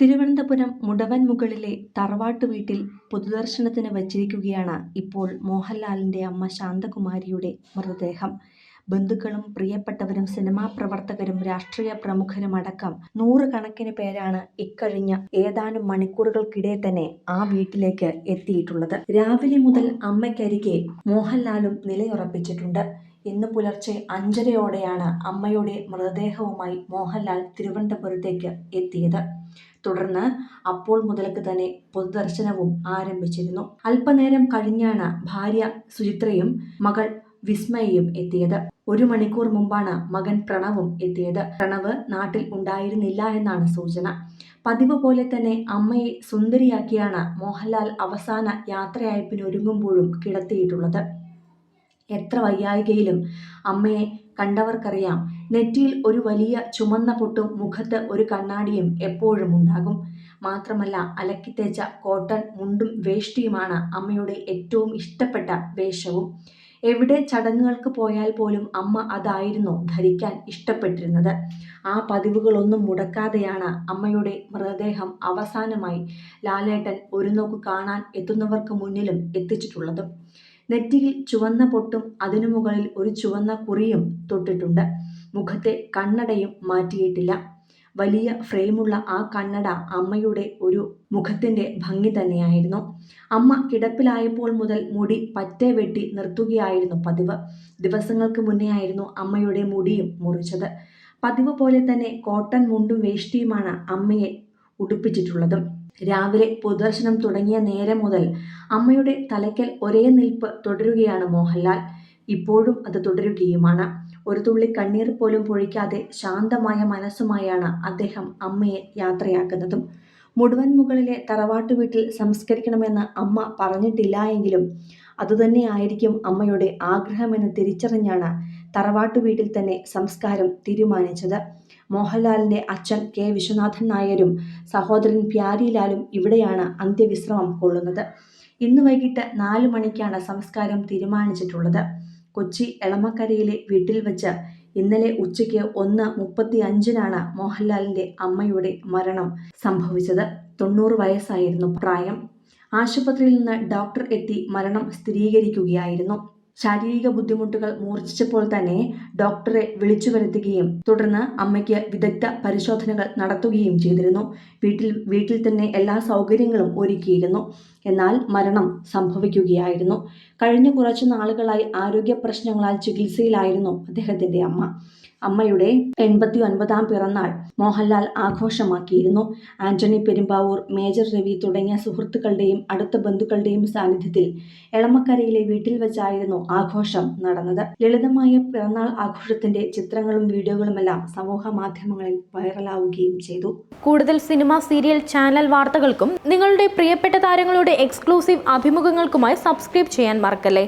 തിരുവനന്തപുരം മുടവൻ മുകളിലെ തറവാട്ടു വീട്ടിൽ പൊതുദർശനത്തിന് വച്ചിരിക്കുകയാണ് ഇപ്പോൾ മോഹൻലാലിന്റെ അമ്മ ശാന്തകുമാരിയുടെ മൃതദേഹം. ബന്ധുക്കളും പ്രിയപ്പെട്ടവരും സിനിമാ പ്രവർത്തകരും രാഷ്ട്രീയ പ്രമുഖരും അടക്കം നൂറുകണക്കിന് പേരാണ് ഇക്കഴിഞ്ഞ ഏതാനും മണിക്കൂറുകൾക്കിടെ തന്നെ ആ വീട്ടിലേക്ക് എത്തിയിട്ടുള്ളത്. രാവിലെ മുതൽ അമ്മയ്ക്കരികെ മോഹൻലാലും നിലയുറപ്പിച്ചിട്ടുണ്ട്. ഇന്ന് പുലർച്ചെ അഞ്ചരയോടെയാണ് അമ്മയുടെ മൃതദേഹവുമായി മോഹൻലാൽ തിരുവനന്തപുരത്തേക്ക് എത്തിയത്. തുടർന്ന് അപ്പോൾ മുതൽക്ക് തന്നെ പൊതുദർശനവും ആരംഭിച്ചിരുന്നു. അല്പനേരം കഴിഞ്ഞാണ് ഭാര്യ സുചിത്രയും മകൾ വിസ്മയയും എത്തിയത്. ഒരു മണിക്കൂർ മുമ്പാണ് മകൻ പ്രണവും എത്തിയത്. പ്രണവ് നാട്ടിൽ ഉണ്ടായിരുന്നില്ല എന്നാണ് സൂചന. പതിവ് പോലെ തന്നെ അമ്മയെ സുന്ദരിയാക്കിയാണ് മോഹൻലാൽ അവസാന യാത്രയയപ്പിന് ഒരുങ്ങുമ്പോഴും കിടത്തിയിട്ടുള്ളത്. എത്ര വയ്യായികയിലും. അമ്മയെ കണ്ടവർക്കറിയാം. നെറ്റിയിൽ ഒരു വലിയ ചുമന്ന പൊട്ടും മുഖത്ത് ഒരു കണ്ണാടിയും എപ്പോഴും ഉണ്ടാകും. മാത്രമല്ല അലക്കിത്തേച്ച കോട്ടൺ മുണ്ടും വേഷ്ടിയുമാണ് അമ്മയുടെ ഏറ്റവും ഇഷ്ടപ്പെട്ട വേഷവും. എവിടെ ചടങ്ങുകൾക്ക് പോയാൽ പോലും അമ്മ അതായിരുന്നു ധരിക്കാൻ ഇഷ്ടപ്പെട്ടിരുന്നത്. ആ പതിവുകളൊന്നും മുടക്കാതെയാണ് അമ്മയുടെ മൃതദേഹം അവസാനമായി ലാലേട്ടൻ ഒരു നോക്ക് കാണാൻ എത്തുന്നവർക്ക് മുന്നിലും എത്തിച്ചിട്ടുള്ളത്. നെറ്റിയിൽ ചുവന്ന പൊട്ടും അതിനു മുകളിൽ ഒരു ചുവന്ന കുറിയും തൊട്ടിട്ടുണ്ട്. മുഖത്തെ കണ്ണടയും മാറ്റിയിട്ടില്ല. വലിയ ഫ്രെയിമുള്ള ആ കണ്ണട അമ്മയുടെ ഒരു മുഖത്തിന്റെ ഭംഗി തന്നെയായിരുന്നു. അമ്മ കിടപ്പിലായപ്പോൾ മുതൽ മുടി പറ്റേ വെട്ടി നിർത്തുകയായിരുന്നു പതിവ്. ദിവസങ്ങൾക്ക് മുന്നേ ആയിരുന്നു അമ്മയുടെ മുടിയും മുറിച്ചത്. പതിവ് പോലെ തന്നെ കോട്ടൺ മുണ്ടും വേഷ്ടിയുമാണ് അമ്മയെ ഉടുപ്പിച്ചിട്ടുള്ളതും. രാവിലെ പൊതുദർശനം തുടങ്ങിയ നേരം മുതൽ അമ്മയുടെ തലയ്ക്കൽ ഒരേ നിൽപ്പ് തുടരുകയാണ് മോഹൻലാൽ. ഇപ്പോഴും അത് തുടരുകയുമാണ്. ഒരു തുള്ളി കണ്ണീർ പോലും പൊഴിക്കാതെ ശാന്തമായ മനസ്സുമായാണ് അദ്ദേഹം അമ്മയെ യാത്രയാക്കുന്നതും. മുടുവൻ മുകളിലെ തറവാട്ടു വീട്ടിൽ സംസ്കരിക്കണമെന്ന് അമ്മ പറഞ്ഞിട്ടില്ല എങ്കിലും അതുതന്നെയായിരിക്കും അമ്മയുടെ ആഗ്രഹമെന്ന് തിരിച്ചറിഞ്ഞാണ് തറവാട്ടു വീട്ടിൽ തന്നെ സംസ്കാരം തീരുമാനിച്ചത്. മോഹൻലാലിന്റെ അച്ഛൻ കെ. വിശ്വനാഥൻ നായരും സഹോദരൻ പ്യാരിലാലും ഇവിടെയാണ് അന്ത്യവിശ്രമം കൊള്ളുന്നത്. ഇന്ന് വൈകിട്ട് നാല് മണിക്കാണ് സംസ്കാരം തീരുമാനിച്ചിട്ടുള്ളത്. കൊച്ചി എളമക്കരയിലെ വീട്ടിൽ വെച്ച് ഇന്നലെ ഉച്ചയ്ക്ക് ഒന്ന് മുപ്പത്തി അഞ്ചിനാണ് മോഹൻലാലിന്റെ അമ്മയുടെ മരണം സംഭവിച്ചത്. തൊണ്ണൂറ് വയസ്സായിരുന്നു പ്രായം. ആശുപത്രിയിൽ നിന്ന് ഡോക്ടർ എത്തി മരണം സ്ഥിരീകരിക്കുകയായിരുന്നു. ശാരീരിക ബുദ്ധിമുട്ടുകൾ മൂർച്ഛിച്ചപ്പോൾ തന്നെ ഡോക്ടറെ വിളിച്ചു വരുത്തുകയും തുടർന്ന് അമ്മയ്ക്ക് വിദഗ്ധ പരിശോധനകൾ നടത്തുകയും ചെയ്തിരുന്നു. വീട്ടിൽ വീട്ടിൽ തന്നെ എല്ലാ സൗകര്യങ്ങളും ഒരുക്കിയിരുന്നു. എന്നാൽ മരണം സംഭവിക്കുകയായിരുന്നു. കഴിഞ്ഞ കുറച്ച് നാളുകളായി ആരോഗ്യ പ്രശ്നങ്ങളാൽ ചികിത്സയിലായിരുന്നു അദ്ദേഹത്തിന്റെ അമ്മ. അമ്മയുടെ എൺപത്തി ഒൻപതാം പിറന്നാൾ മോഹൻലാൽ ആഘോഷമാക്കിയിരുന്നു. ആന്റണി പെരുമ്പാവൂർ മേജർ രവി തുടങ്ങിയ സുഹൃത്തുക്കളുടെയും അടുത്ത ബന്ധുക്കളുടെയും സാന്നിധ്യത്തിൽ എളമക്കരയിലെ വീട്ടിൽ വെച്ചായിരുന്നു ആഘോഷം നടന്നത്. ലളിതമായ പിറന്നാൾ ആഘോഷത്തിന്റെ ചിത്രങ്ങളും വീഡിയോകളുമെല്ലാം സമൂഹ മാധ്യമങ്ങളിൽ വൈറലാവുകയും ചെയ്തു. കൂടുതൽ സിനിമ സീരിയൽ ചാനൽ വാർത്തകൾക്കും നിങ്ങളുടെ പ്രിയപ്പെട്ട താരങ്ങളുടെ എക്സ്ക്ലൂസീവ് അഭിമുഖങ്ങൾക്കുമായി സബ്സ്ക്രൈബ് ചെയ്യാൻ മറക്കല്ലേ?